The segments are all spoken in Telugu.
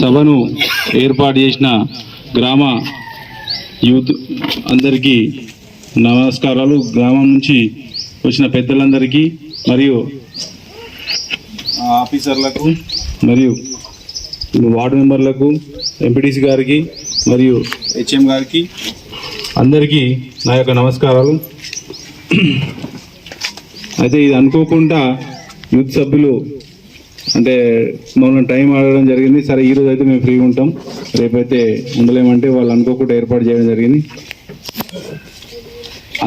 సభను ఏర్పాటు చేసిన గ్రామ యూత్ అందరికీ నమస్కారాలు. గ్రామం నుంచి వచ్చిన పెద్దలందరికీ మరియు ఆఫీసర్లకు మరియు వార్డు మెంబర్లకు ఎంపీటీసీ గారికి మరియు హెచ్ఎం గారికి అందరికీ నా యొక్క నమస్కారాలు. అయితే ఇది అనుకోకుండా యూత్ సభ్యులు అంటే మమ్మల్ని టైం ఆడడం జరిగింది. సరే ఈరోజు అయితే మేము ఫ్రీగా ఉంటాం. రేపైతే ఉండలేమంటే వాళ్ళు అనుకోకుండా ఏర్పాటు చేయడం జరిగింది.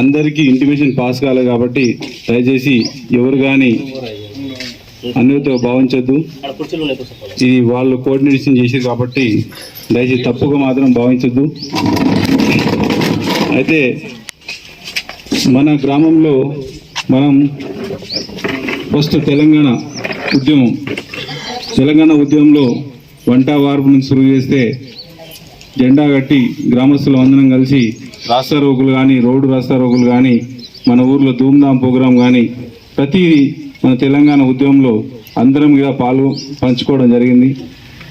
అందరికీ ఇంటిమేషన్ పాస్ కాలేదు కాబట్టి దయచేసి ఎవరు కానీ అన్నిటితో భావించద్దు. ఇది వాళ్ళు కోఆర్డినేషన్ చేశారు కాబట్టి దయచేసి తప్పుగా మాత్రం భావించొద్దు. అయితే మన గ్రామంలో మనం ఫస్ట్ తెలంగాణ ఉద్యమం. తెలంగాణ ఉద్యమంలో వంట వార్పు నుంచి శురు చేస్తే జెండా కట్టి గ్రామస్తులు అందరం కలిసి రాష్ట్ర రోగులు కానీ రోడ్డు రాష్ట్ర రోగులు కానీ మన ఊర్లో ధూమ్ధామ్ ప్రోగ్రాం కానీ ప్రతి మన తెలంగాణ ఉద్యమంలో అందరం కూడా పాలు పంచుకోవడం జరిగింది.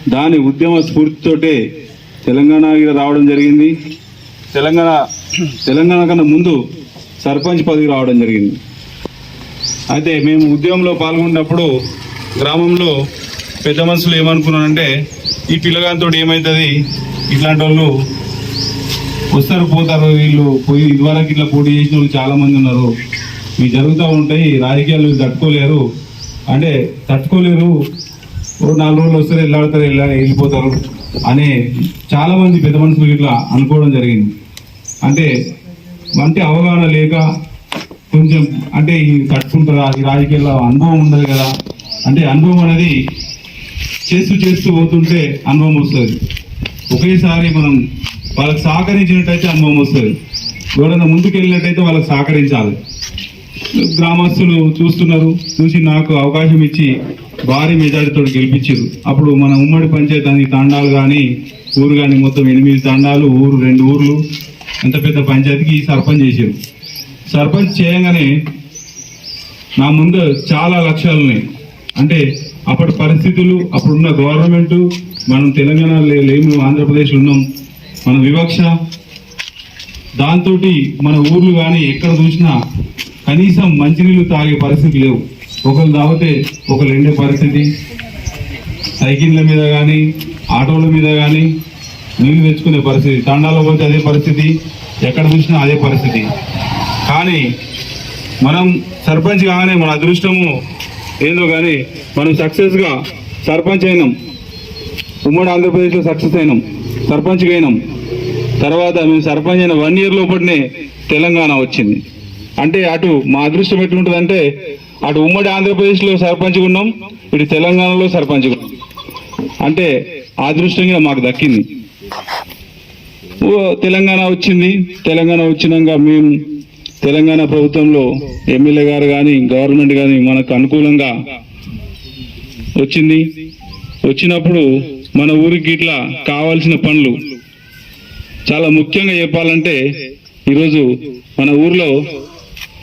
దాని ఉద్యమ స్ఫూర్తితోటే తెలంగాణ రావడం జరిగింది. తెలంగాణ తెలంగాణ కన్నా ముందు సర్పంచ్ పదవి రావడం జరిగింది. అయితే మేము ఉద్యమంలో పాల్గొన్నప్పుడు గ్రామంలో పెద్ద మనుషులు ఏమనుకున్నారంటే ఈ పిల్లగాంతో ఏమవుతుంది ఇట్లాంటి వాళ్ళు వస్తారు పోతారు వీళ్ళు పోయి ఇదివరకు ఇట్లా పోటీ చేసిన వాళ్ళు చాలామంది ఉన్నారు. ఇవి జరుగుతూ ఉంటాయి రాజకీయాలు తట్టుకోలేరు. అంటే తట్టుకోలేరు ఓ నాలుగు రోజులు వస్తారు వెళ్ళాడతారు వెళ్ళా వెళ్ళిపోతారు అనే చాలామంది పెద్ద మనుషులు ఇట్లా అనుకోవడం జరిగింది. అంటే మంచి అవగాహన లేక కొంచెం అంటే ఇది తట్టుకుంటారా ఈ రాజకీయాల్లో అనుభవం ఉండదు కదా. అంటే అనుభవం అనేది చేస్తూ చేస్తూ పోతుంటే అనుభవం వస్తుంది. ఒకేసారి మనం వాళ్ళకి సహకరించినట్టయితే అనుభవం వస్తుంది. ఎవరైనా ముందుకెళ్ళినట్టయితే వాళ్ళకి సహకరించాలి. గ్రామస్తులు చూస్తున్నారు. చూసి నాకు అవకాశం ఇచ్చి భారీ మెజారిటీతో గెలిపించారు. అప్పుడు మన ఉమ్మడి పంచాయతీ తండాలు కానీ ఊరు కానీ మొత్తం ఎనిమిది తండాలు ఊరు రెండు ఊర్లు ఎంత పెద్ద పంచాయతీకి సర్పంచ్ చేశారు. సర్పంచ్ చేయగానే నా ముందు చాలా లక్ష్యాలు ఉన్నాయి. అంటే అప్పటి పరిస్థితులు అప్పుడున్న గవర్నమెంట్ మనం తెలంగాణ లేము ఆంధ్రప్రదేశ్లో ఉన్నాం. మన వివక్ష దాంతో మన ఊర్లు కానీ ఎక్కడ చూసినా కనీసం మంచినీళ్ళు తాగే పరిస్థితి లేవు. ఒకరు తాగితే ఒకరు ఎండే పరిస్థితి. సైకిళ్ళ మీద కానీ ఆటోల మీద కానీ నీళ్ళు తెచ్చుకునే పరిస్థితి తండాలో పోతే అదే పరిస్థితి ఎక్కడ చూసినా అదే పరిస్థితి. కానీ మనం సర్పంచ్ కాగానే మన అదృష్టము ఏందో కానీ మనం సక్సెస్గా సర్పంచ్ అయినాం. ఉమ్మడి ఆంధ్రప్రదేశ్లో సక్సెస్ అయినాం. సర్పంచ్గా అయినాం. తర్వాత మేము సర్పంచ్ అయిన వన్ ఇయర్ లోపలనే తెలంగాణ వచ్చింది. అంటే అటు మా అదృష్టం ఎట్లుంటుందంటే అటు ఉమ్మడి ఆంధ్రప్రదేశ్లో సర్పంచ్గా ఉన్నాం ఇటు తెలంగాణలో సర్పంచ్గా ఉన్నాం. అంటే అదృష్టంగా మాకు దక్కింది. ఓ తెలంగాణ వచ్చింది. తెలంగాణ వచ్చినాక మేము తెలంగాణ ప్రభుత్వంలో ఎమ్మెల్యే గారు కానీ గవర్నమెంట్ కానీ మనకు అనుకూలంగా వచ్చింది. వచ్చినప్పుడు మన ఊరికి ఇట్లా కావాల్సిన పనులు చాలా ముఖ్యంగా చెప్పాలంటే ఈరోజు మన ఊర్లో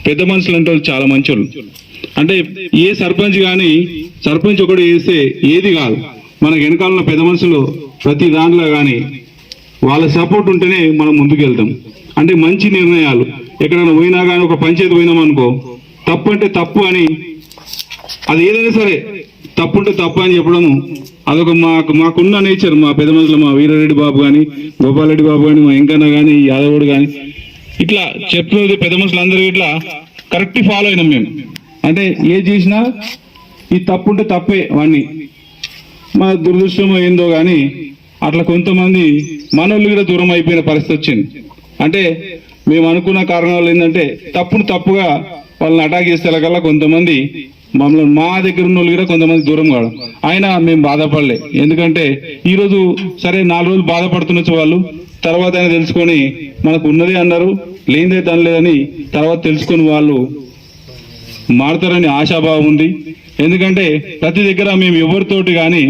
పెద్ద మనుషులు అంటే చాలా మంచోళ్ళు. అంటే ఏ సర్పంచ్ కానీ సర్పంచ్ ఒకటి చేస్తే ఏది కాదు. మన వెనకాలన్న పెద్ద మనుషులు ప్రతి దాంట్లో కానీ వాళ్ళ సపోర్ట్ ఉంటేనే మనం ముందుకు వెళ్తాం అంటే మంచి నిర్ణయాలు. ఎక్కడైనా పోయినా కానీ ఒక పంచాయతీ పోయినాం అనుకో తప్పు అంటే తప్పు అని అది ఏదైనా సరే తప్పు ఉంటే తప్పు అని చెప్పడము. అదొక మాకు మాకున్న నేచర్ మా పెద్ద మనుషులు మా వీరారెడ్డి బాబు కానీ గోపాలరెడ్డి బాబు కానీ మా వెంకన్న కానీ యాదవుడు కానీ ఇట్లా చెప్తున్నది పెద్ద మనుషులు అందరూ ఇట్లా కరెక్ట్ ఫాలో అయినాం మేము. అంటే ఏది చేసినా ఈ తప్పు ఉంటే తప్పే వాడిని మా దురదృష్టం ఏందో కానీ అట్లా కొంతమంది మనోళ్ళు కూడా దూరం అయిపోయిన పరిస్థితి వచ్చింది. అంటే మేము అనుకున్న కారణాలు ఏంటంటే తప్పును తప్పుగా వాళ్ళని అటాక్ చేస్తే కొంతమంది మమ్మల్ని మా దగ్గర ఉన్న వాళ్ళు కూడా కొంతమంది దూరం కావడం అయినా మేము బాధపడలే. ఎందుకంటే ఈరోజు సరే నాలుగు రోజులు బాధపడుతున్నచ్చు వాళ్ళు. తర్వాత అయినా తెలుసుకొని మనకు ఉన్నది అన్నారు. లేనిదే అనలేదని తర్వాత తెలుసుకుని వాళ్ళు మారుతారని ఆశాభావం ఉంది. ఎందుకంటే ప్రతి దగ్గర మేము ఎవరితోటి కానీ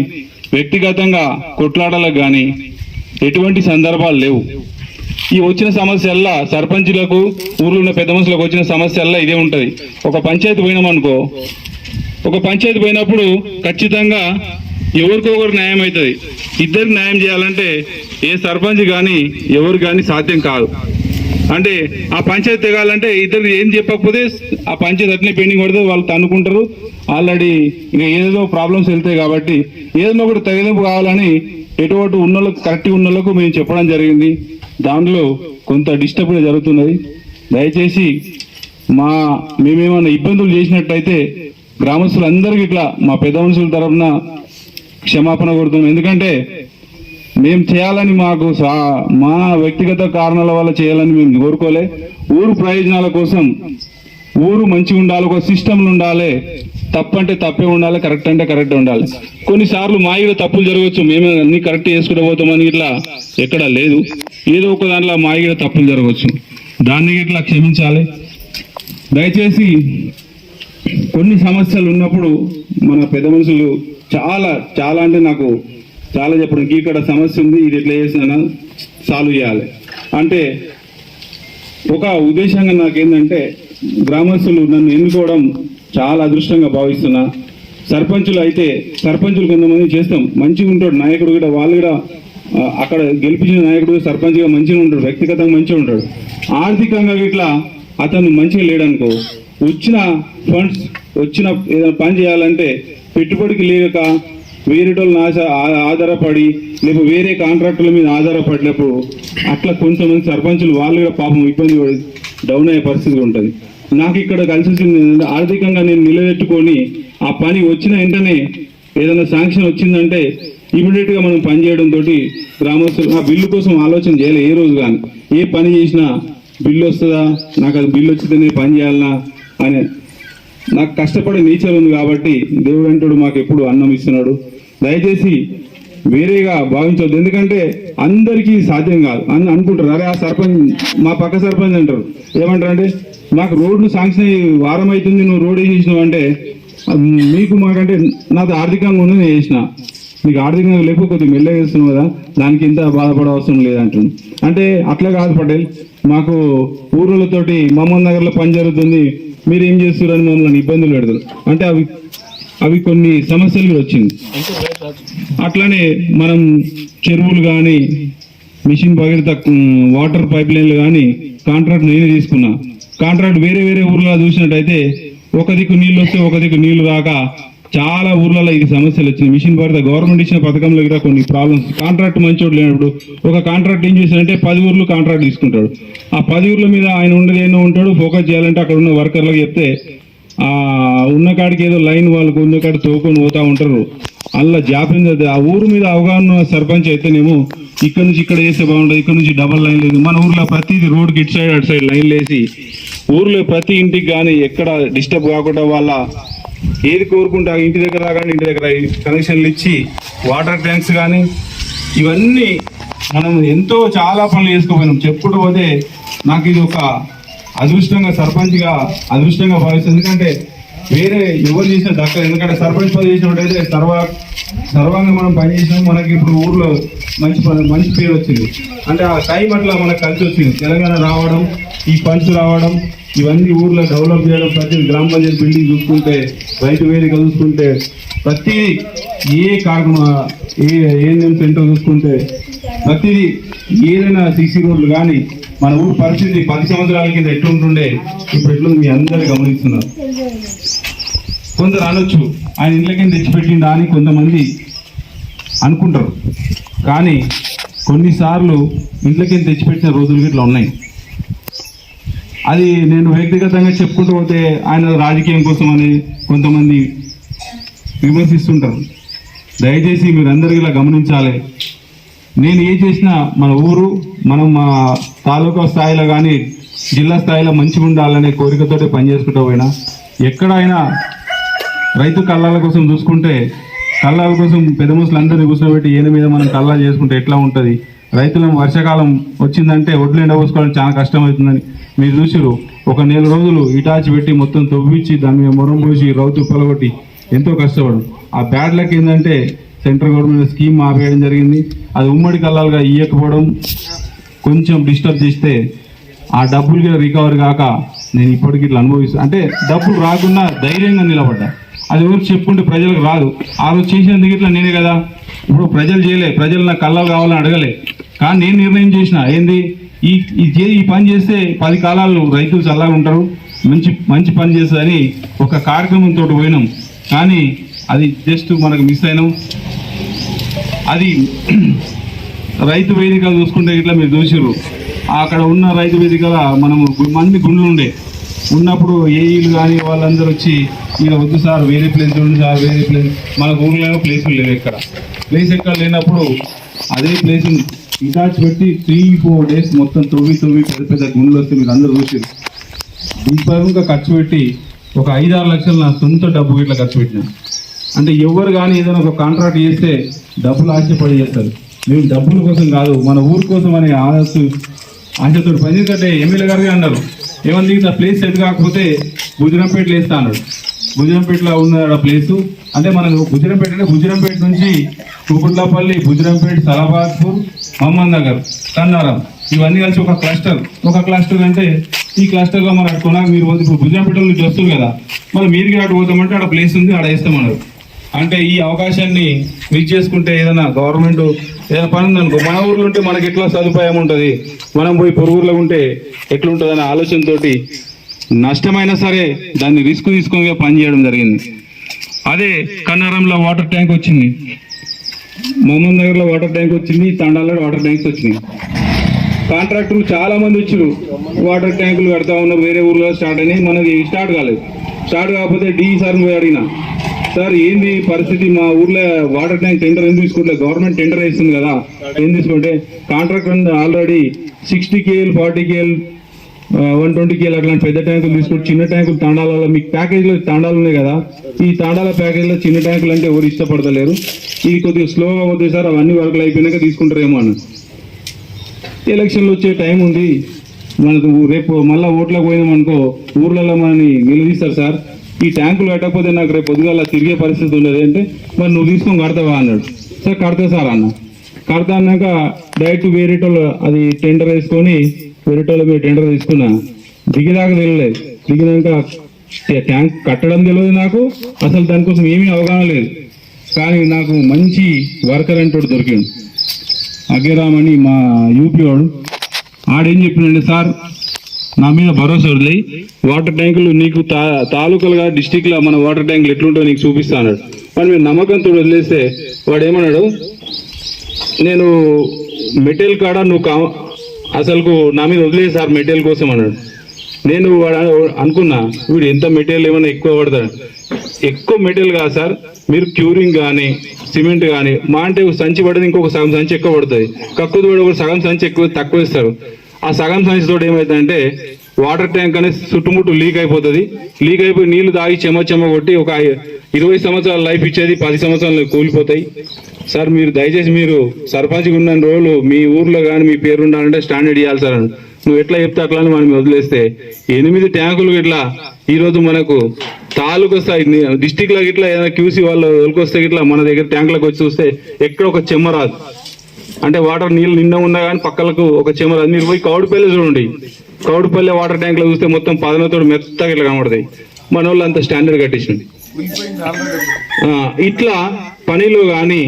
వ్యక్తిగతంగా కొట్లాడాలకు కానీ ఎటువంటి సందర్భాలు లేవు. ఈ వచ్చిన సమస్యల్లా సర్పంచులకు ఊర్లో ఉన్న పెద్ద మనుషులకు వచ్చిన సమస్యల్లా ఇదే ఉంటుంది. ఒక పంచాయతీ పోయినామనుకో ఒక పంచాయతీ పోయినప్పుడు ఖచ్చితంగా ఎవరికో ఒకరు న్యాయం అవుతుంది. ఇద్దరికి న్యాయం చేయాలంటే ఏ సర్పంచ్ కానీ ఎవరు కానీ సాధ్యం కాదు. అంటే ఆ పంచాయతీ తెగాలంటే ఇద్దరు ఏం చెప్పకపోతే ఆ పంచాయతీ అట్నే పెండింగ్ పడితే వాళ్ళు తన్నుకుంటారు. ఆల్రెడీ ఇంకా ఏదో ప్రాబ్లమ్స్ వెళ్తాయి కాబట్టి ఏదైనా ఒకటి తగిలింపు కావాలని ఎటువంటి ఉన్నోళ్ళకు కరెక్ట్గా ఉన్నోళ్ళకు మేము చెప్పడం జరిగింది. దాంట్లో కొంత డిస్టర్బ్ జరుగుతున్నది. దయచేసి మా మేమేమైనా ఇబ్బందులు చేసినట్టయితే గ్రామస్తులందరికీ ఇట్లా మా పెద్ద మనుషుల తరఫున క్షమాపణ కోరుతున్నాం. ఎందుకంటే మేము చేయాలని మాకు సా- మా వ్యక్తిగత కారణాల వల్ల చేయాలని మేము కోరుకోలే. ఊరు ప్రయోజనాల కోసం ఊరు మంచిగా ఉండాలి ఒక సిస్టమ్లు ఉండాలి. తప్పంటే తప్పే ఉండాలి కరెక్ట్ అంటే కరెక్ట్ ఉండాలి. కొన్నిసార్లు మా ఇక తప్పులు జరగవచ్చు. మేమే అన్ని కరెక్ట్ చేసుకుంటూ పోతామని ఇట్లా ఎక్కడా లేదు. ఏదో ఒక దాంట్లో మా దగ్గర తప్పులు జరగవచ్చు. దాన్ని ఇట్లా క్షమించాలి? దయచేసి కొన్ని సమస్యలు ఉన్నప్పుడు మన పెద్ద మనుషులు చాలా చాలా అంటే నాకు చాలా చెప్పడం ఇక్కడ సమస్య ఉంది ఇది ఎట్లా చేసిన సాల్వ్ చేయాలి. అంటే ఒక ఉద్దేశంగా నాకేంటంటే గ్రామస్తులు నన్ను ఎన్నుకోవడం చాలా అదృష్టంగా భావిస్తున్నా. సర్పంచులు అయితే సర్పంచులు కొంతమంది చేస్తాం. మంచిగా ఉంటాడు నాయకుడు కూడా వాళ్ళు కూడా అక్కడ గెలిపించిన నాయకుడు సర్పంచ్గా మంచిగా ఉంటాడు వ్యక్తిగతంగా మంచిగా ఉంటాడు. ఆర్థికంగా ఇట్లా అతను మంచిగా లేడనుకో వచ్చిన ఫండ్స్ వచ్చిన ఏదైనా పని చేయాలంటే పెట్టుబడికి లేక వేరేటోళ్ళని ఆశ ఆధారపడి లేకపోతే వేరే కాంట్రాక్టుల మీద ఆధారపడినప్పుడు అట్లా కొంతమంది సర్పంచులు వాళ్ళు కూడా పాపం ఇబ్బంది పడి డౌన్ అయ్యే పరిస్థితి ఉంటుంది. నాకు ఇక్కడ కలిసి ఏంటంటే ఆర్థికంగా నేను నిలబెట్టుకొని ఆ పని వచ్చిన వెంటనే ఏదైనా శాంక్షన్ వచ్చిందంటే ఇమీడియట్గా మనం పని చేయడం తోటి గ్రామస్తులు ఆ బిల్లు కోసం ఆలోచన చేయాలి ఏ రోజు కానీ ఏ పని చేసినా బిల్లు వస్తుందా? నాకు అది బిల్లు వచ్చితేనే పని చేయాలనా? అని నాకు కష్టపడే నేచర్ ఉంది కాబట్టి దేవుడు అంటాడు మాకు ఎప్పుడు అన్నం ఇస్తున్నాడు. దయచేసి వేరేగా భావించవద్దు ఎందుకంటే అందరికీ సాధ్యం కాదు. అని అనుకుంటారు అరే ఆ సర్పంచ్ మా పక్క సర్పంచ్ అంటారు. ఏమంటారు అంటే మాకు రోడ్లు శాంక్షన్ అయ్యి వారం అవుతుంది నువ్వు రోడ్ వేసేసినావు అంటే మీకు మాకంటే నాది ఆర్థికంగా ఉంది నేను చేసిన మీకు ఆర్థికంగా లేకపోతే కొద్దిగా మెల్లగా చేస్తున్నావు కదా దానికి ఇంత బాధపడే అవసరం లేదంటుంది. అంటే అట్లా కాదు పటేల్ మాకు ఊరులతోటి మమ్మల్ని నగర్లో పని జరుగుతుంది మీరు ఏం చేస్తున్నారని మమ్మల్ని ఇబ్బందులు పెడతారు. అంటే అవి అవి కొన్ని సమస్యలు కూడా వచ్చింది. అట్లానే మనం చెరువులు కానీ మిషన్ భగీరథ వాటర్ పైప్ లైన్లు కానీ కాంట్రాక్ట్ నేనే తీసుకున్నా. కాంట్రాక్ట్ వేరే వేరే ఊర్లో చూసినట్టయితే ఒక దిక్కు నీళ్ళు వస్తే ఒక దిక్కు నీళ్ళు రాక చాలా ఊర్లలో ఇది సమస్యలు వచ్చినాయి. మిషన్ భారత గవర్నమెంట్ ఇచ్చిన పథకంలో కూడా కొన్ని ప్రాబ్లమ్స్ కాంట్రాక్ట్ మంచోడు లేనప్పుడు ఒక కాంట్రాక్ట్ ఏం చేశాడంటే పది ఊర్లు కాంట్రాక్ట్ తీసుకుంటాడు. ఆ పది ఊర్ల మీద ఆయన ఉండదు ఏమో ఉంటాడు ఫోకస్ చేయాలంటే అక్కడ ఉన్న వర్కర్లకు చెప్తే ఆ ఉన్న కాడికి ఏదో లైన్ వాళ్ళకు ఉన్న కాడ తోకొని పోతా ఉంటారు. అలా జాప్యం ఆ ఊరు మీద అవగాహన సర్పంచ్ అయితేనేమో ఇక్కడ నుంచి ఇక్కడ వేస్తే బాగుంటుంది ఇక్కడ నుంచి డబల్ లైన్ లేదు. మన ఊర్లో ప్రతిది రోడ్కి ఇటు సైడ్ అటు సైడ్ లైన్లు వేసి ఊర్లో ప్రతి ఇంటికి కానీ ఎక్కడ డిస్టర్బ్ కాకుండా వాళ్ళ ఏది కోరుకుంటా ఇంటి దగ్గర కానీ ఇంటి దగ్గర కనెక్షన్లు ఇచ్చి వాటర్ ట్యాంక్స్ కానీ ఇవన్నీ మనం ఎంతో చాలా పనులు చేసుకోపోయినాం. చెప్పుకుంటూ పోతే నాకు ఇది ఒక అదృష్టంగా సర్పంచ్గా అదృష్టంగా భావిస్తుంది. ఎందుకంటే వేరే ఎవరు చేసిన దక్కదు ఎందుకంటే సర్పంచ్ పని చేసినట్టయితే సర్వ సర్వంగా మనం పని చేసినాం. మనకి ఇప్పుడు ఊర్లో మంచి పని మంచి పేరు వచ్చింది. అంటే ఆ టైం అట్లా మనకు కలిసి వచ్చింది. తెలంగాణ రావడం ఈ పంచు రావడం ఇవన్నీ ఊర్లో డెవలప్ చేయడం ప్రతి గ్రామ పంచాయతీ బిల్డింగ్ చూసుకుంటే రైతు వేదిక చూసుకుంటే ప్రతి ఏ కార్యక్రమ ఏ ఏఎన్ఎం సెంటర్ చూసుకుంటే ప్రతిదీ ఏదైనా సీసీ రోడ్లు కానీ మన ఊరు పరిస్థితి పది సంవత్సరాల కింద ఎట్లుంటుండే ఇప్పుడు ఎట్లు మీ అందరు గమనిస్తున్నారు. కొందరు అనొచ్చు ఆయన ఇళ్ళకింద తెచ్చిపెట్టిందా అని కొంతమంది అనుకుంటారు. కానీ కొన్నిసార్లు ఇంట్లోకి తెచ్చిపెట్టిన రోజులు ఇట్లా ఉన్నాయి. అది నేను వ్యక్తిగతంగా చెప్పుకుంటూ పోతే ఆయన రాజకీయం కోసం అని కొంతమంది విమర్శిస్తుంటారు. దయచేసి మీరందరూ ఇలా గమనించాలి. నేను ఏ చేసినా మన ఊరు మనం మా తాలూకా స్థాయిలో కానీ జిల్లా స్థాయిలో మంచిగా ఉండాలనే కోరికతోటి పనిచేసుకుంటూ పోయినా ఎక్కడైనా రైతు కళ్ళాల కోసం చూసుకుంటే కళ్ళాల కోసం పెద్ద ముసలు అందరినీ కూర్చోబెట్టి ఈయన మీద మనం కళ్ళాలు చేసుకుంటే ఎట్లా ఉంటుంది? రైతులను వర్షాకాలం వచ్చిందంటే ఒడ్లు ఎండబోసుకోవడం చాలా కష్టమవుతుందని మీరు చూసారు ఒక నెల రోజులు ఇటాచి పెట్టి మొత్తం తవ్వించి దాని మీద మొరం పోసి రౌతు పొలగొట్టి ఎంతో కష్టపడు ఆ బ్యాడ్ లక్ ఏంటంటే సెంట్రల్ గవర్నమెంట్ స్కీమ్ ఆపేయడం జరిగింది. అది ఉమ్మడి కల్లాలుగా ఇయ్యకపోవడం కొంచెం డిస్టర్బ్ చేస్తే ఆ డబ్బులు కూడా రికవర్ కాక నేను ఇప్పటికి ఇట్లా అనుభవిస్తాను అంటే డబ్బులు రాకుండా ధైర్యంగా నిలబడ్డా. అది ఎవరు చెప్పుకుంటే ప్రజలకు రాదు. ఆ రోజు చేసినందుకు ఇట్లా నేనే కదా. ఇప్పుడు ప్రజలు చేయలే. ప్రజలు నాకు కళ్ళలు కావాలని అడగలే. కానీ నేను నిర్ణయం చేసిన. ఏంది? ఈ ఈ చే- ఈ పని చేస్తే పది కాలాలు రైతులు చల్లగా ఉంటారు. మంచి మంచి పని చేస్తుందని ఒక కార్యక్రమంతో పోయినాం. కానీ అది జస్ట్ మనకు మిస్ అయినాం. అది రైతు వేదిక చూసుకుంటే ఇట్లా మీరు చూసిర్రు. అక్కడ ఉన్న రైతు వేదికల మనము మంది గుండ్లు ఉండే. ఉన్నప్పుడు ఏఈలు కానీ వాళ్ళందరూ వచ్చి ఇక వద్దు సార్ వేరే ప్లేస్ చూడండి సార్ వేరే ప్లేస్ మన ఊర్లో ప్లేసులు లేవు ఎక్కడ ప్లేస్ ఎక్కడ లేనప్పుడు అదే ప్లేస్ ఇటాచ్ పెట్టి త్రీ ఫోర్ డేస్ మొత్తం తవ్వి తవ్వి పెద్ద పెద్ద గుండెలు వస్తే మీరు అందరూ చూసి దీపంగా ఖర్చు పెట్టి ఒక ఐదారు లక్షలు నా సొంత డబ్బు ఇట్లా ఖర్చు పెట్టినా. అంటే ఎవరు కానీ ఏదైనా ఒక కాంట్రాక్ట్ చేస్తే డబ్బులు ఆశపడి చేస్తారు. మేము డబ్బుల కోసం కాదు మన ఊరి కోసం అనే ఆశ ఆశతో పని ఎందుకంటే ఎమ్మెల్యే గారు అన్నారు ఏమన్నా ఇట్లా ప్లేస్ సెట్ కాకపోతే గుజరంపేటలో వేస్తా అన్నాడు. గుజరంపేటలో ఉన్న ప్లేసు అంటే మనం గుజరంపేట అంటే గుజరంపేట నుంచి కుకుట్లపల్లి గుజరంపేట సలాబాద్పూర్ మహమ్మద్ నగర్ కన్నారం. ఇవన్నీ కలిసి ఒక క్లస్టర్ ఒక క్లస్టర్ అంటే ఈ క్లస్టర్లో మనం కొనాలి మీరు పోతే ఇప్పుడు గుజరాపేట నుంచి వస్తుంది కదా. మరి మీరు అటు పోతామంటే ఆడ ప్లేస్ ఉంది ఆడ వేస్తామన్నారు. అంటే ఈ అవకాశాన్ని మిస్ చేసుకుంటే ఏదైనా గవర్నమెంట్ ఏదైనా పని ఉందనుకో మన ఊర్లో ఉంటే మనకి ఎట్లా సదుపాయం ఉంటుంది? మనం పోయి పొరుగురులో ఉంటే ఎట్లుంటుంది అనే ఆలోచనతోటి నష్టమైనా సరే దాన్ని రిస్క్ తీసుకొని పని చేయడం జరిగింది. అదే కన్నారంలో వాటర్ ట్యాంక్ వచ్చింది. మహమ్మద్ నగర్లో వాటర్ ట్యాంక్ వచ్చింది తండాలలో వాటర్ ట్యాంక్స్ వచ్చినాయి. కాంట్రాక్టర్లు చాలా మంది వచ్చారు వాటర్ ట్యాంకులు కడతా ఉన్నారు వేరే ఊర్లో స్టార్ట్ అయినాయి మనది స్టార్ట్ కాలేదు. స్టార్ట్ కాకపోతే డిఈ సార్ పోయి అడిగిన సార్ ఏంది పరిస్థితి? మా ఊర్లో వాటర్ ట్యాంక్ టెండర్ ఎందుకు తీసుకోవట్లేదు గవర్నమెంట్ టెండర్ వేస్తుంది కదా ఏం తీసుకుంటే? Contractor already sixty KL forty KL one twenty KL అట్లాంటి పెద్ద ట్యాంకులు తీసుకుంటే చిన్న ట్యాంకులు తాండాలలో మీకు ప్యాకేజ్లో తాండాలు ఉన్నాయి కదా ఈ తాండాల ప్యాకేజ్లో చిన్న ట్యాంకులు అంటే ఎవరు ఇష్టపడతలేరు. ఇది కొద్దిగా స్లోగా పోతాయి సార్ అవన్నీ వర్కులు అయిపోయినాక తీసుకుంటారేమో అని ఎలక్షన్లు వచ్చే టైం ఉంది. మనకు రేపు మళ్ళీ ఓట్లకు పోయినాం అనుకో ఊర్లలో మనని నిలదీస్తారు సార్. ఈ ట్యాంకులు కట్టకపోతే నాకు రేపు పొద్దుగాల తిరిగే పరిస్థితి ఉండదు. అంటే మరి నువ్వు తీసుకొని కడతావా అన్నాడు. సార్ కడతా సార్ అన్న. కడతా అన్నాక డైరెక్ట్ వేరేటోళ్ళు అది టెండర్ వేసుకొని వేరేటోళ్ళు మీద టెండర్ తీసుకున్నా దిగిదాకా తెలియలేదు. దిగినాక ట్యాంక్ కట్టడం తెలియదు నాకు అసలు దానికోసం ఏమీ అవగాహన లేదు. కానీ నాకు మంచి వర్కర్ అంటూ దొరికింది అగ్గిరామ్ అని మా యూపీ వాడు. ఆడేం చెప్పిందంటే సార్ నా మీద భరోసా వదిలే వాటర్ ట్యాంకులు నీకు తా తాలూకాలుగా డిస్టిక్లో మన వాటర్ ట్యాంకులు ఎట్లుంటో నీకు చూపిస్తా అన్నాడు. మరి మీరు నమ్మకంతో వదిలేస్తే వాడు ఏమన్నాడు నేను మెటీరియల్ కాడ నువ్వు అసలుకు నా మీద వదిలేదు సార్ మెటీరియల్ కోసం అన్నాడు. నేను వాడు అనుకున్నా వీడు ఎంత మెటీరియల్ ఏమైనా ఎక్కువ పడతాడు ఎక్కువ మెటీరియల్ కాదు సార్ మీరు క్యూరింగ్ కానీ సిమెంట్ కానీ మా అంటే సంచి పడేది ఇంకొక సగం సంచి ఎక్కువ పడుతుంది. కక్కుది పడి ఒక సగం సంచి ఎక్కువ తక్కువ ఇస్తారు. ఆ సగం సంచి తోటి ఏమవుతుందంటే వాటర్ ట్యాంక్ అనేది చుట్టుముట్టు లీక్ అయిపోతుంది. లీక్ అయిపోయి నీళ్ళు తాగి చెమ చెమ కొట్టి ఒక ఇరవై సంవత్సరాల లైఫ్ ఇచ్చేది పది సంవత్సరాలు కూలిపోతాయి. సార్ మీరు దయచేసి మీరు సర్పంచ్గా ఉన్న రోజులు మీ ఊర్లో కానీ మీ పేరు ఉండాలంటే స్టాండర్డ్ ఇవ్వాలి సార్. నువ్వు ఎట్లా చెప్తే అట్లా అని మనం వదిలేస్తే ఎనిమిది ట్యాంకులు ఇట్లా ఈరోజు మనకు తాలూకు స్థాయి డిస్టిక్లో ఇట్లా ఏదైనా క్యూసీ వాళ్ళు వస్తే ఇట్లా మన దగ్గర ట్యాంకులకు వచ్చి చూస్తే ఎక్కడ ఒక చెమ్మ రాదు. అంటే వాటర్ నీళ్ళు నిన్న ఉన్నా కానీ పక్కలకు ఒక చెమ్మ రాదు. మీరు పోయి కౌడుపల్లి చూడండి. కౌడుపల్లి వాటర్ ట్యాంక్లో చూస్తే మొత్తం పదనతో మెత్తగా ఇట్లా కనబడతాయి. మన వాళ్ళు అంత స్టాండర్డ్ కట్టించింది. ఇట్లా పనిలో కానీ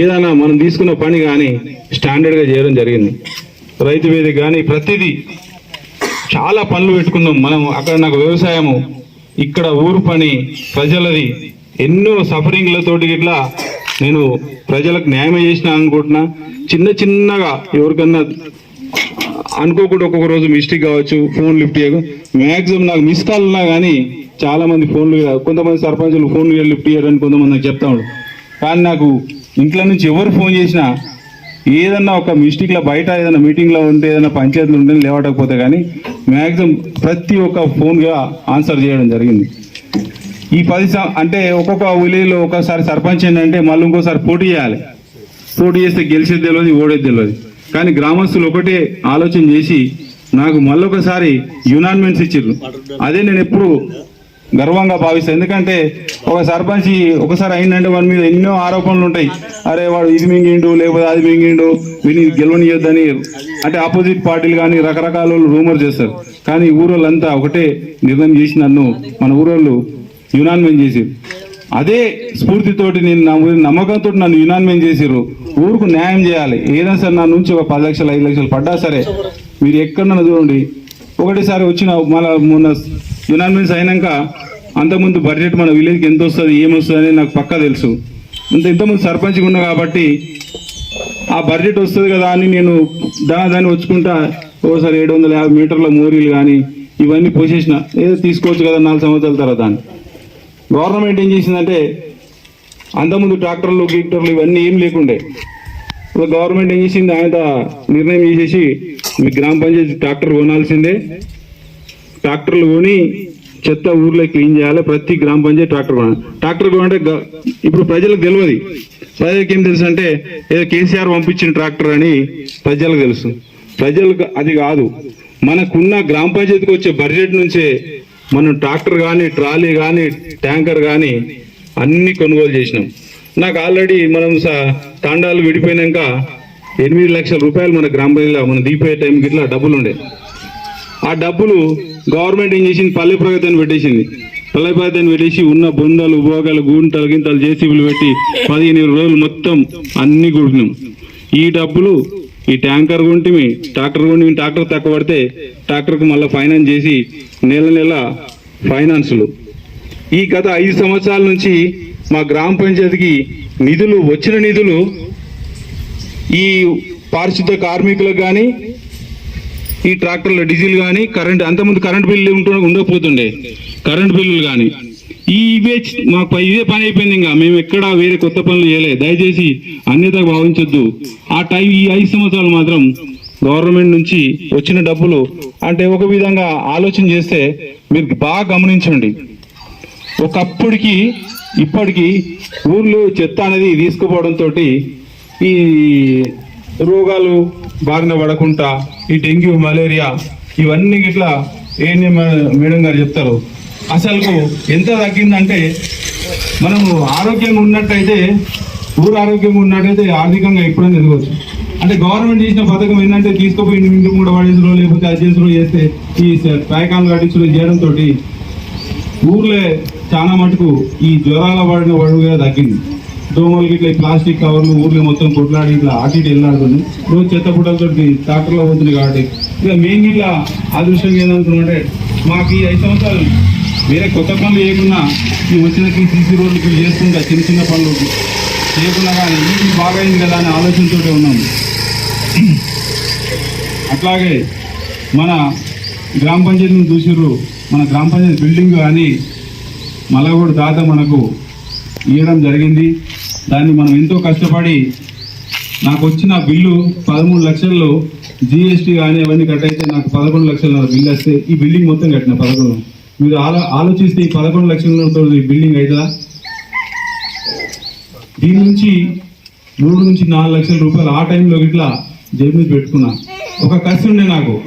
ఏదైనా మనం తీసుకున్న పని కానీ స్టాండర్డ్గా చేయడం జరిగింది. రైతు వేదిక కానీ ప్రతిదీ చాలా పనులు పెట్టుకున్నాం. మనం అక్కడ నాకు వ్యవసాయము ఇక్కడ ఊరు పని ప్రజలది ఎన్నో సఫరింగ్లతోటి ఇట్లా నేను ప్రజలకు న్యాయం చేసిన అనుకుంటున్నా. చిన్న చిన్నగా ఎవరికన్నా అనుకోకుండా ఒక్కొక్క రోజు మిస్టేక్ కావచ్చు ఫోన్ లిఫ్ట్ చేయకు. మ్యాక్సిమం నాకు మిస్ కాల్ ఉన్నా కానీ చాలా మంది ఫోన్లు కొంతమంది సర్పంచులు ఫోన్లు లిఫ్ట్ చేయడానికి కొంతమంది నాకు చెప్తా ఉంటారు కానీ నాకు ఇంట్లో నుంచి ఎవరు ఫోన్ చేసినా ఏదన్నా ఒక మిస్టేక్లో బయట ఏదైనా మీటింగ్లో ఉంటే ఏదైనా పంచాయతీలు ఉంటే లేవటకపోతే కానీ మ్యాక్సిమం ప్రతి ఒక్క ఫోన్గా ఆన్సర్ చేయడం జరిగింది. ఈ పది అంటే ఒక్కొక్క విలేజ్లో ఒకసారి సర్పంచ్ ఏంటంటే మళ్ళీ ఇంకోసారి పోటీ చేయాలి. పోటీ చేస్తే గెలిచేది తెలియదు ఓడేది తెలియదు కానీ గ్రామస్తులు ఒకటే ఆలోచన చేసి నాకు మళ్ళొకసారి యునాన్మెంట్స్ ఇచ్చారు అదే నేను ఎప్పుడు గర్వంగా భావిస్తాను ఎందుకంటే ఒక సర్పంచ్ ఒకసారి అయిందంటే వాడి మీద ఎన్నో ఆరోపణలు ఉంటాయి. అరే వాడు ఇది మింగిండు లేకపోతే అది మింగిండు వీని గెలవనియొద్దని అంటే ఆపోజిట్ పార్టీలు కానీ రకరకాల రూమర్ చేస్తారు. కానీ ఊరోళ్ళంతా ఒకటే నిర్ణయం చేసి నన్ను మన ఊరోళ్ళు యునాన్మెంట్ చేసారు అదే స్ఫూర్తితోటి నేను నా ఊరి నమ్మకంతో నన్ను యునాన్మెంట్ చేసిర్రు. ఊరుకు న్యాయం చేయాలి. ఏదైనా సరే నా నుంచి ఒక పది లక్షలు ఐదు లక్షలు పడ్డా సరే మీరు ఎక్కడన్నా చూడండి. ఒకటేసారి వచ్చిన మళ్ళా మొన్న యునానిమస్ అయినాక అంతకుముందు బడ్జెట్ మన విలేజ్కి ఎంత వస్తుంది ఏమొస్తుంది అనేది నాకు పక్కా తెలుసు. అంత ఇంతకుముందు సర్పంచ్గా ఉన్నా కాబట్టి ఆ బడ్జెట్ వస్తుంది కదా అని నేను దాని దాన్ని వచ్చుకుంటా ఓసారి ఏడు వందల యాభై మీటర్ల మోరీలు కానీ ఇవన్నీ పోసేసిన. ఏదో తీసుకోవచ్చు కదా నాలుగు సంవత్సరాల తర్వాత అని. గవర్నమెంట్ ఏం చేసిందంటే అంతకుముందు ట్రాక్టర్లు గీక్టర్లు ఇవన్నీ ఏం లేకుండే. ఇప్పుడు గవర్నమెంట్ ఏం చేసింది ఆయన నిర్ణయం చేసేసి మీ గ్రామ పంచాయతీ ట్రాక్టర్ కొనాల్సిందే. ట్రాక్టర్లు కొని చెత్త ఊర్లో క్లీన్ చేయాలి. ప్రతి గ్రామ పంచాయతీ ట్రాక్టర్ కొనాలి. ట్రాక్టర్ కొనంటే ఇప్పుడు ప్రజలకు తెలియదు ప్రజలకు ఏం తెలుసు అంటే ఏదో కేసీఆర్ పంపించిన ట్రాక్టర్ అని ప్రజలకు తెలుసు. ప్రజలకు అది కాదు. మనకున్న గ్రామ పంచాయతీకి వచ్చే బడ్జెట్ నుంచే మనం ట్రాక్టర్ కానీ ట్రాలీ కానీ ట్యాంకర్ కానీ అన్ని కొనుగోలు చేసినాం. నాకు ఆల్రెడీ మనం స- తాండాలు విడిపోయినాక ఎనిమిది లక్షల రూపాయలు మన గ్రామ పంచాయతీలో మనం దీపే టైంకి ఇట్లా డబ్బులు ఉండే ఆ డబ్బులు గవర్నమెంట్ ఏం చేసింది? పల్లె ప్రగతిని పెట్టేసింది. పల్లె ప్రగతిని పెట్టేసి ఉన్న బృందాలు ఉపభోగాలు గుంటలు గింతలు జేసీబీలు పెట్టి పదిహేను రోజులు మొత్తం అన్ని గుడినాం ఈ డబ్బులు ఈ ట్యాంకర్ కొంటిమి ట్రాక్టర్ కొంటి ట్రాక్టర్ తక్కువ పడితే ట్రాక్టర్కి మళ్ళీ ఫైనాన్స్ చేసి నెల నెల ఫైనాన్సులు. ఈ గత ఐదు సంవత్సరాల నుంచి మా గ్రామ పంచాయతీకి నిధులు వచ్చిన నిధులు ఈ పారిశుద్ధ కార్మికులకు కానీ ఈ ట్రాక్టర్లో డీజిల్ కానీ కరెంట్ అంతకుముందు కరెంట్ బిల్లు ఉంటు ఉండకపోతుండే. కరెంట్ బిల్లులు కానీ. ఈ ఇవే మాకు ఇదే ఇవే పని అయిపోయింది ఇంకా. మేము ఎక్కడ వేరే కొత్త పనులు చేయలే. దయచేసి అన్యత భావించొద్దు. ఆ టైం ఈ ఐదు సంవత్సరాలు మాత్రం గవర్నమెంట్ నుంచి వచ్చిన డబ్బులు అంటే ఒక విధంగా ఆలోచన చేస్తే మీరు బాగా గమనించండి. ఒకప్పటికి ఇప్పటికీ ఊర్లో చెత్త అనేది తీసుకుపోవడంతో ఈ రోగాలు బారిన పడకుండా ఈ డెంగ్యూ మలేరియా ఇవన్నీ ఇట్లా ఏంటి మేడం గారు చెప్తారు. అసలు ఎంత తగ్గిందంటే మనము ఆరోగ్యంగా ఉన్నట్టయితే ఊరు ఆరోగ్యంగా ఉన్నట్టయితే ఆర్థికంగా ఎప్పుడైనా ఎదగవచ్చు అంటే గవర్నమెంట్ చేసిన పథకం ఏంటంటే తీసుకుపోయి ఇంటి కూడా పడేసలో లేకపోతే అర్జెన్సీలో చేస్తే ఈ ప్యాకాలు కట్టించడం చేయడంతో ఊర్లో చాలా మటుకు ఈ జ్వరాల పడిన పడుగా తగ్గింది. దోమలకి ఇట్లా ప్లాస్టిక్ కవర్లు ఊర్లో మొత్తం కొట్లాడి ఇట్లా అటు ఇటు వెళ్ళాడుతుంది రోజు చెత్త పుట్టలతో ట్రాక్టర్లో పోతుంది కాబట్టి. ఇక మేము ఇట్లా అదృష్టం ఏంటంటున్నామంటే మాకు ఈ ఐదు సంవత్సరాలు వేరే కొత్త పనులు చేయకుండా ఈ వచ్చిన సీసీ రోడ్లు ఇవి చేసుకుంటా చిన్న చిన్న పనులు చేయకుండా కానీ ఇది బాగైంది కదా అనే ఆలోచనతో ఉన్నాము. అట్లాగే మన గ్రామ పంచాయతీని చూసిర్రు. మన గ్రామ పంచాయతీ బిల్డింగ్ కానీ మలగూడు దాత మనకు ఇవ్వడం జరిగింది. దాన్ని మనం ఎంతో కష్టపడి నాకు వచ్చిన బిల్లు పదమూడు లక్షల్లో జిఎస్టీ కానీ అవన్నీ కట్ అయితే నాకు పదకొండు లక్షల బిల్లు వస్తే ఈ బిల్డింగ్ మొత్తం కట్టిన పదకొండు. మీరు ఆలో ఆలోచిస్తే ఈ పదకొండు లక్షలతో ఈ బిల్డింగ్ అవుతుందా దీని నుంచి మూడు నుంచి నాలుగు లక్షల రూపాయలు ఆ టైంలో ఇట్లా జేబు మీద పెట్టుకున్నా. ఒక కసి ఉండే నాకు.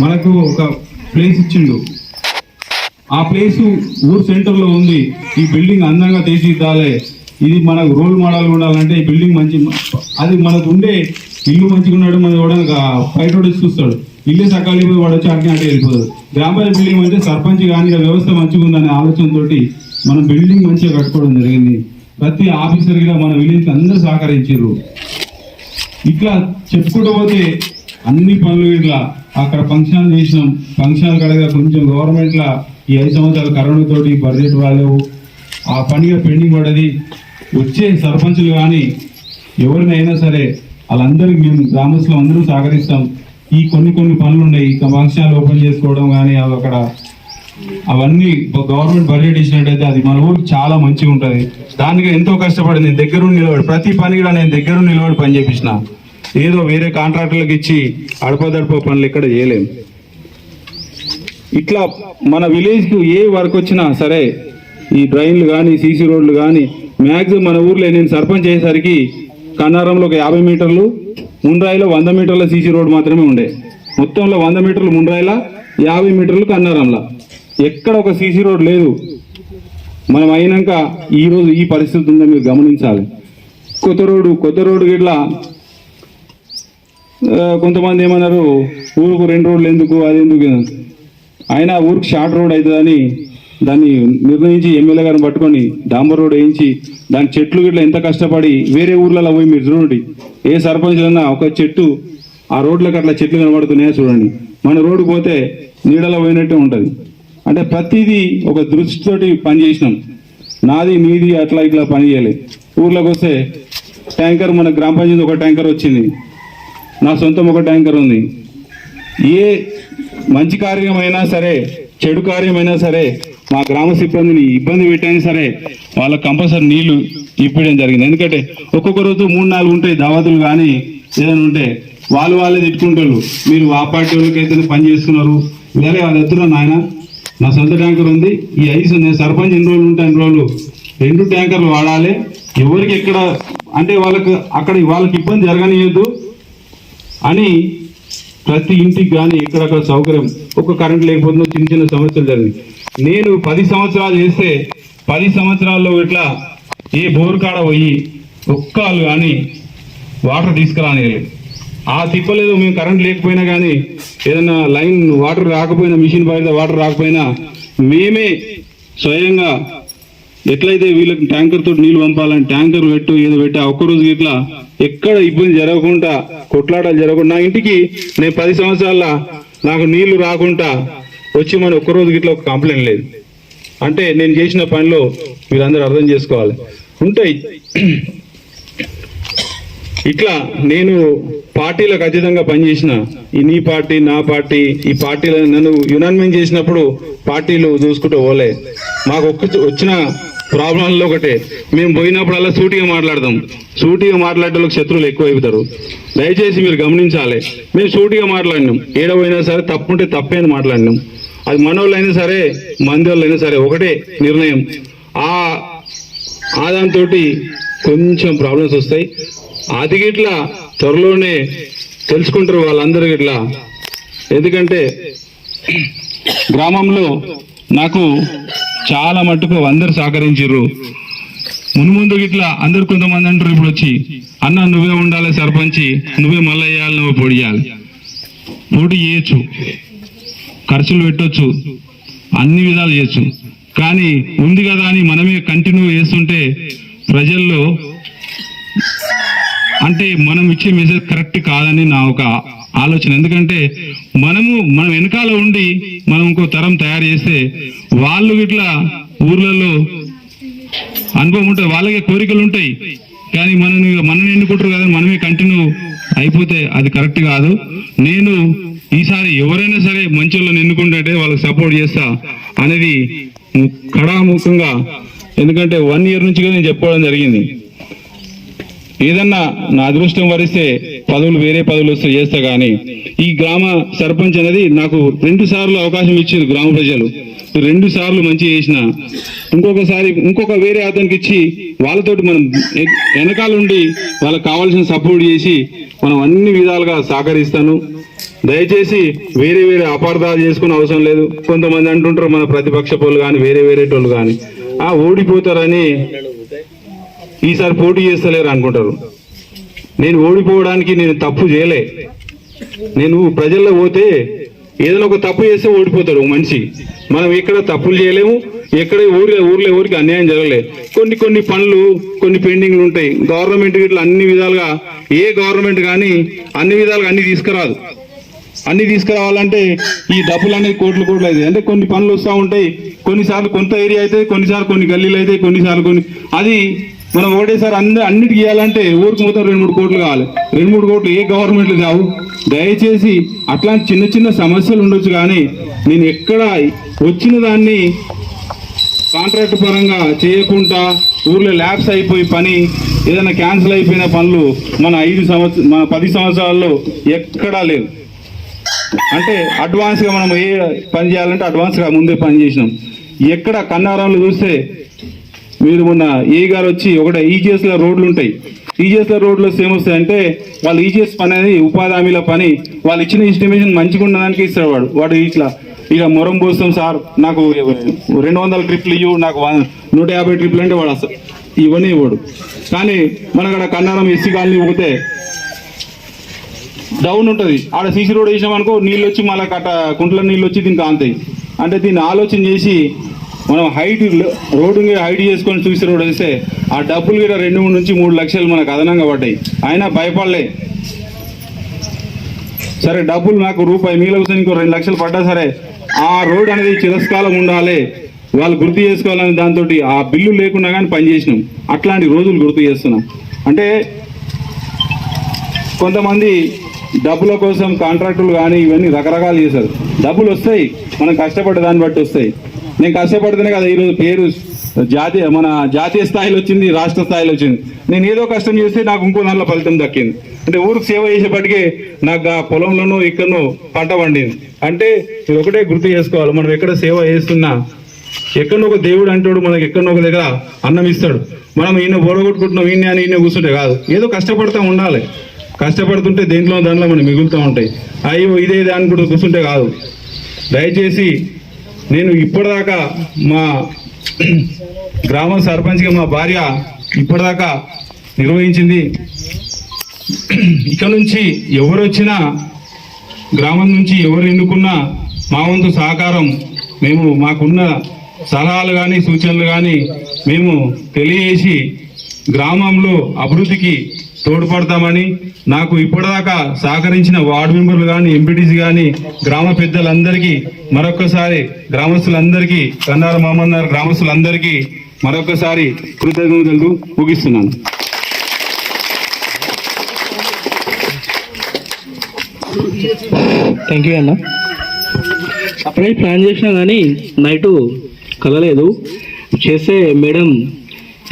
మనకు ఒక ప్లేస్ ఇచ్చిండు. ఆ ప్లేసు ఊరు సెంటర్లో ఉంది. ఈ బిల్డింగ్ అందంగా తీర్చిదిద్దాలి ఇది మనకు రోల్ మోడల్ ఉండాలంటే ఈ బిల్డింగ్ మంచి అది మనకు ఉండే ఇల్లు మంచిగా ఉన్నాడు మనం కూడా బయట వచ్చి చూస్తాడు. ఇల్లు సకాలి పోయి వాడు వచ్చి అడిగినట్టు అట్టే వెళ్ళిపోతాడు. గ్రామ పంచాయతీ బిల్డింగ్ అంటే సర్పంచ్ కానీ వ్యవస్థ మంచిగా ఉందనే ఆలోచనతో మనం బిల్డింగ్ మంచిగా కట్టుకోవడం జరిగింది. ప్రతి ఆఫీసర్ కూడా మన విలేజ్ అందరూ సహకరించారు. ఇట్లా చెప్పుకుంటూ పోతే అన్ని పనులు ఇట్లా అక్కడ ఫంక్షన్ చేసినాం. ఫంక్షన్ కడగా కొంచెం గవర్నమెంట్లో ఈ ఐదు సంవత్సరాలు కరోనా తోటి బడ్జెట్ రాలేవు ఆ పనిగా పెండింగ్ పడది వచ్చే సర్పంచులు కానీ ఎవరినైనా సరే వాళ్ళందరికీ మేము గ్రామస్తులు అందరూ సహకరిస్తాం. ఈ కొన్ని కొన్ని పనులు ఉన్నాయి. ఇక ఓపెన్ చేసుకోవడం కానీ అవి అక్కడ అవన్నీ గవర్నమెంట్ బడ్జెట్ ఇచ్చినట్టయితే అది మన ఊరికి చాలా మంచిగా ఉంటుంది. దానికి ఎంతో కష్టపడి నేను దగ్గరుండి నిలబడి ప్రతి పని కూడా నేను దగ్గరుండి నిలబడి పని చేపించిన. ఏదో వేరే కాంట్రాక్టర్లకు ఇచ్చి అడపదడప పనులు ఇక్కడ చేయలేము ఇట్లా మన విలేజ్కి ఏ వర్క్ వచ్చినా సరే ఈ డ్రైన్లు కానీ సీసీ రోడ్లు కానీ మ్యాక్సిమం మన ఊర్లో నేను సర్పంచ్ అయ్యేసరికి కన్నారంలో ఒక యాభై మీటర్లు ముండ్రాయిలో వంద మీటర్ల సీసీ రోడ్ మాత్రమే ఉండే. మొత్తంలో వంద మీటర్లు ముండ్రాయిల యాభై మీటర్లు కన్నారంలో. ఎక్కడ ఒక సీసీ రోడ్ లేదు. మనం అయినాక ఈరోజు ఈ పరిస్థితి ఉందో మీరు గమనించాలి. కొత్త రోడ్డు కొత్త రోడ్డు ఇట్లా కొంతమంది ఏమన్నారు ఊరుకు రెండు రోడ్లు ఎందుకు అది ఎందుకు? అయినా ఊరికి షార్ట్ రోడ్ అవుతుందని దాన్ని నిర్ణయించి ఎమ్మెల్యే గారిని పట్టుకొని డాంబర్ రోడ్ వేయించి దాని చెట్లు గిట్ల ఎంత కష్టపడి వేరే ఊర్లలో పోయి మీరు చూడండి. ఏ సర్పంచులన్నా ఒక చెట్టు ఆ రోడ్లకు అట్లా చెట్లు కనబడుతున్నాయో చూడండి. మన రోడ్డు పోతే నీడలో పోయినట్టే ఉంటుంది. అంటే ప్రతిదీ ఒక దృష్టితోటి పని చేసినాం. నాది నీది అట్లా ఇట్లా పని చేయాలి. ఊర్లోకి వస్తే ట్యాంకర్ మన గ్రామ పంచాయతీ ఒక ట్యాంకర్ వచ్చింది. నా సొంతం ఒక ట్యాంకర్ ఉంది. ఏ మంచి కార్యమైనా సరే చెడు కార్యమైనా సరే మా గ్రామ సిబ్బందిని ఇబ్బంది పెట్టైనా సరే వాళ్ళకి కంపల్సరీ నీళ్ళు ఇప్పడం జరిగింది. ఎందుకంటే ఒక్కొక్క రోజు మూడు నాలుగు ఉంటాయి దావతులు కానీ ఏదైనా ఉంటే వాళ్ళు వాళ్ళే తిట్టుకుంటారు. మీరు ఆ పార్టీ వాళ్ళకి అయితే పని చేస్తున్నారు వేరే వాళ్ళు ఎత్తున్నారు నాయన? నా సొంత ట్యాంకర్ ఉంది. ఈ ఐస్ నేను సర్పంచ్ ఎన్ని రోజులు ఉంటా? ఎన్ని రోజులు? రెండు ట్యాంకర్లు వాడాలి. ఎవరికి ఎక్కడ అంటే వాళ్ళకి అక్కడ వాళ్ళకి ఇబ్బంది జరగనియద్దు అని ప్రతి ఇంటికి కానీ ఎక్కడక్కడ సౌకర్యం ఒక కరెంట్ లేకపోతే చిన్న చిన్న సమస్యలు జరిగింది నేను పది సంవత్సరాలు చేస్తే పది సంవత్సరాల్లో ఇట్లా ఏ బోర్ కాడ పోయి ఒక్కలు కానీ వాటర్ తీసుకురానియలేదు. ఆ తిప్పలేదు మేము కరెంట్ లేకపోయినా కానీ ఏదైనా లైన్ వాటర్ రాకపోయినా మిషన్ పడితే వాటర్ రాకపోయినా మేమే స్వయంగా ఎట్లయితే వీళ్ళకి ట్యాంకర్ తోటి నీళ్ళు పంపాలని ట్యాంకర్ పెట్టు ఏదో పెట్టి ఒక్కరోజు ఇట్లా ఎక్కడ ఇబ్బంది జరగకుండా కొట్లాటలు జరగకుండా నా ఇంటికి నేను పది సంవత్సరాల నాకు నీళ్ళు రాకుండా వచ్చి మన ఒక్క రోజు ఒక కంప్లైంట్ లేదు. అంటే నేను చేసిన పనిలో మీరందరూ అర్థం చేసుకోవాలి. ఉంటాయి. ఇట్లా నేను పార్టీలకు అతీతంగా పనిచేసిన ఈ నీ పార్టీ నా పార్టీ ఈ పార్టీలను నన్ను యునాన్మెంట్ చేసినప్పుడు పార్టీలు చూసుకుంటూ పోలే. మాకు ఒక్క వచ్చిన ప్రాబ్లంలో ఒకటే. మేము పోయినప్పుడల్లా సూటిగా మాట్లాడదాం సూటిగా మాట్లాడేందుకు శత్రువులు ఎక్కువైపోతారు. దయచేసి మీరు గమనించాలి. మేము సూటిగా మాట్లాడినాం. ఏడవైనా సరే తప్పుంటే తప్పే అని మాట్లాడినాం. అది మనోళ్ళైనా సరే మంది వాళ్ళైనా సరే ఒకటే నిర్ణయం. ఆ ఆ దాంతో కొంచెం ప్రాబ్లమ్స్ వస్తాయి. అది గిట్లా త్వరలోనే తెలుసుకుంటారు వాళ్ళందరూ గిట్లా. ఎందుకంటే గ్రామంలో నాకు చాలా మట్టుకు అందరు సహకరించారు మున్ముందు గిట్లా అందరు కొంతమంది అంటారు ఇప్పుడు వచ్చి అన్న నువ్వే ఉండాలి సర్పంచి నువ్వే మళ్ళీ వేయాలి నువ్వు పొడి పోటీ చేయొచ్చు. ఖర్చులు పెట్టొచ్చు. అన్ని విధాలు చేయొచ్చు. కానీ ఉంది కదా అని మనమే కంటిన్యూ చేస్తుంటే ప్రజల్లో అంటే మనం ఇచ్చే మెసేజ్ కరెక్ట్ కాదని నా ఒక ఆలోచన. ఎందుకంటే మనము మనం వెనకాల ఉండి మనం ఇంకో తరం తయారు చేస్తే వాళ్ళు ఇట్లా ఊర్లలో అనుభవం ఉంటుంది వాళ్ళకే కోరికలు ఉంటాయి. కానీ మనం మనం ఎన్నుకుంటారు కదా మనమే కంటిన్యూ అయిపోతే అది కరెక్ట్ కాదు. నేను ఈసారి ఎవరైనా సరే మంచోళ్ళని ఎన్నుకుంటే వాళ్ళకి సపోర్ట్ చేస్తా అనేది కడాముఖంగా ఎందుకంటే వన్ ఇయర్ నుంచి నేను చెప్పుకోవడం జరిగింది. ఏదన్నా నా అదృష్టం వరిస్తే పదవులు వేరే పదవులు వస్తే చేస్తా కానీ ఈ గ్రామ సర్పంచ్ అనేది నాకు రెండు సార్లు అవకాశం ఇచ్చింది గ్రామ ప్రజలు. రెండు సార్లు మంచి చేసిన. ఇంకొకసారి ఇంకొక వేరే అతనికి ఇచ్చి వాళ్ళతోటి మనం వెనకాల ఉండి వాళ్ళకి కావాల్సిన సపోర్ట్ చేసి మనం అన్ని విధాలుగా సహకరిస్తాను. దయచేసి వేరే వేరే అపార్థాలు చేసుకునే అవసరం లేదు. కొంతమంది అంటుంటారు మన ప్రతిపక్ష పోలు కానీ వేరే వేరే టోళ్ళు కానీ ఆ ఓడిపోతారని ఈసారి పోటీ చేస్తలేరు అనుకుంటారు. నేను ఓడిపోవడానికి నేను తప్పు చేయలే. నేను ప్రజల్లో పోతే ఏదైనా ఒక తప్పు చేస్తే ఓడిపోతాడు ఒక మనిషి. మనం ఎక్కడ తప్పులు చేయలేము ఎక్కడ ఊర్లో ఊర్లో ఊరికి అన్యాయం జరగలే. కొన్ని కొన్ని పనులు కొన్ని పెండింగ్లు ఉంటాయి. గవర్నమెంట్ ఇట్లా అన్ని విధాలుగా ఏ గవర్నమెంట్ కానీ అన్ని విధాలుగా అన్ని తీసుకురాదు. అన్ని తీసుకురావాలంటే ఈ డబ్బులు అనేది కోట్లు కోట్లు అయితే. అంటే కొన్ని పనులు వస్తూ ఉంటాయి. కొన్నిసార్లు కొంత ఏరియా అయితే కొన్నిసార్లు కొన్ని గల్లీలు అయితే కొన్నిసార్లు కొన్ని అది మనం ఒకటేసారి అన్ని అన్నిటికీ ఇవ్వాలంటే ఊరికి మొత్తం రెండు మూడు కోట్లు కావాలి. రెండు మూడు కోట్లు ఏ గవర్నమెంట్లు కావు. దయచేసి అట్లాంటి చిన్న చిన్న సమస్యలు ఉండొచ్చు కానీ నేను ఎక్కడ వచ్చిన దాన్ని కాంట్రాక్ట్ పరంగా చేయకుండా ఊర్లో ల్యాబ్స్ అయిపోయి పని ఏదైనా క్యాన్సిల్ అయిపోయిన పనులు మన ఐదు సంవత్సరం మన పది సంవత్సరాల్లో ఎక్కడా లేదు అంటే అడ్వాన్స్గా మనం ఏ పని చేయాలంటే అడ్వాన్స్గా ముందే పని చేసినాం. ఎక్కడ కన్నారంలో చూస్తే మీరు మొన్న ఏ గారు వచ్చి ఒకటే ఈజీఎస్లో రోడ్లు ఉంటాయి. ఈజీఎస్ రోడ్లో రోడ్లు సేమ్ వస్తాయి అంటే వాళ్ళు ఈజీఎస్ పని అనేది ఉపాధి హామీల పని. వాళ్ళు ఇచ్చిన ఇన్స్టిమేషన్ మంచిగా ఉండడానికి ఇస్తాడు వాడు. వాడు ఇట్లా ఇక మొరం పోస్తాం సార్ నాకు రెండు వందల ట్రిప్లు ఇవ్వు నాకు నూట యాభై ట్రిప్లు అంటే వాడు అసలు ఇవన్నీ ఇవ్వడు. కానీ మన అక్కడ కన్నారం ఎస్సీ కాలనీ పోతే డౌన్ ఉంటుంది. ఆడ సీసీ రోడ్ వేసినాం అనుకో నీళ్ళు వచ్చి మళ్ళీ కట్ట కుంట్ల నీళ్ళు వచ్చి దీనికి కాంతాయి అంటే దీన్ని ఆలోచన చేసి మనం హైట్ రోడ్డు మీద హైట్ చేసుకొని సీసీ రోడ్ వేస్తే ఆ డబ్బులు కూడా రెండు మూడు నుంచి మూడు లక్షలు మనకు అదనంగా పడ్డాయి. అయినా భయపడలే. సరే డబ్బులు నాకు రూపాయి మిగిలిన ఇంకో రెండు లక్షలు పడ్డా సరే ఆ రోడ్ అనేది చిరస్కాలం ఉండాలి. వాళ్ళు గుర్తు చేసుకోవాలని దాంతో ఆ బిల్లు లేకుండా కానీ పనిచేసినాం అట్లాంటి రోజులు గుర్తు చేస్తున్నాం. అంటే కొంతమంది డబ్బుల కోసం కాంట్రాక్టులు కానీ ఇవన్నీ రకరకాలు చేశారు. డబ్బులు వస్తాయి. మనం కష్టపడ్డ దాన్ని బట్టి వస్తాయి. నేను కష్టపడితేనే కదా ఈరోజు పేరు జాతీయ మన జాతీయ స్థాయిలో వచ్చింది రాష్ట్ర స్థాయిలో వచ్చింది. నేను ఏదో కష్టం చేస్తే నాకు ఇంకో దాంట్లో ఫలితం దక్కింది. అంటే ఊరికి సేవ చేసేపటికే నాకు ఆ పొలంలోనూ ఇక్కడనో పంట పండింది. అంటే ఇది ఒకటే గుర్తు చేసుకోవాలి. మనం ఎక్కడ సేవ చేస్తున్నా ఎక్కడో ఒక దేవుడు అంటాడు మనకి ఎక్కడో ఒక దగ్గర అన్నం ఇస్తాడు. మనం ఈయన బోడగొట్టుకుంటున్నాం ఈయన అని ఈయన కూర్చుంటే కాదు. ఏదో కష్టపడతా ఉండాలి. కష్టపడుతుంటే దేంట్లో దాంట్లో మనం మిగులుతూ ఉంటాయి. అయ్యో ఇదే దాని కూడా కూర్చుంటే కాదు. దయచేసి నేను ఇప్పటిదాకా మా గ్రామ సర్పంచ్గా మా భార్య ఇప్పటిదాకా నిర్వహించింది. ఇక నుంచి ఎవరు వచ్చినా గ్రామం నుంచి ఎవరు ఎన్నుకున్నా మా వంతు సహకారం మేము మాకున్న సలహాలు కానీ సూచనలు కానీ మేము తెలియజేసి గ్రామంలో అభివృద్ధికి తోడ్పడతామని నాకు ఇప్పటిదాకా సహకరించిన వార్డు మెంబర్లు కానీ ఎంపీటీసీ కానీ గ్రామ పెద్దలందరికీ మరొకసారి గ్రామస్తులందరికీ కన్నార మహమ్మద్ గ్రామస్తులందరికీ మరొకసారి కృతజ్ఞతలు ముగిస్తున్నాను. థ్యాంక్ యూ అన్న. అప్పుడే ప్లాన్ చేసినా కానీ నైటు కలలేదు. చేసే మేడం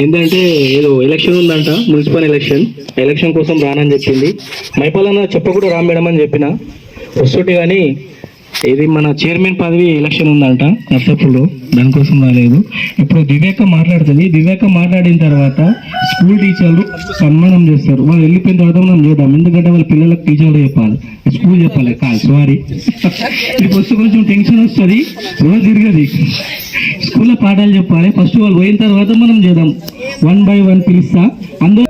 ఏంటంటే ఏదో ఎలక్షన్ ఉందంట మున్సిపల్ ఎలక్షన్ ఎలక్షన్ కోసం రానని చెప్పింది. మైపాలన్న చెప్పకుండా రా మేడం అని చెప్పిన. వస్తుంటే కానీ ఇది మన చైర్మన్ పదవి ఎలక్షన్ ఉందంట నర్సాపూర్లో దానికోసం రాలేదు. ఇప్పుడు వివేక మాట్లాడుతుంది. వివేక మాట్లాడిన తర్వాత స్కూల్ టీచర్లు సన్మానం చేస్తారు. వాళ్ళు వెళ్ళిపోయిన తర్వాత మనం చేద్దాం. ఎందుకంటే వాళ్ళ పిల్లలకు టీచర్లు చెప్పాలి. స్కూల్ చెప్పాలి. కాదు సారీ ఇది ఫస్ట్ కొంచెం టెన్షన్ వస్తుంది. రోజు తిరగది. స్కూల్లో పాఠాలు చెప్పాలి. ఫస్ట్ వాళ్ళు పోయిన తర్వాత మనం చేద్దాం. వన్ బై వన్ పిలుస్తా. అందరూ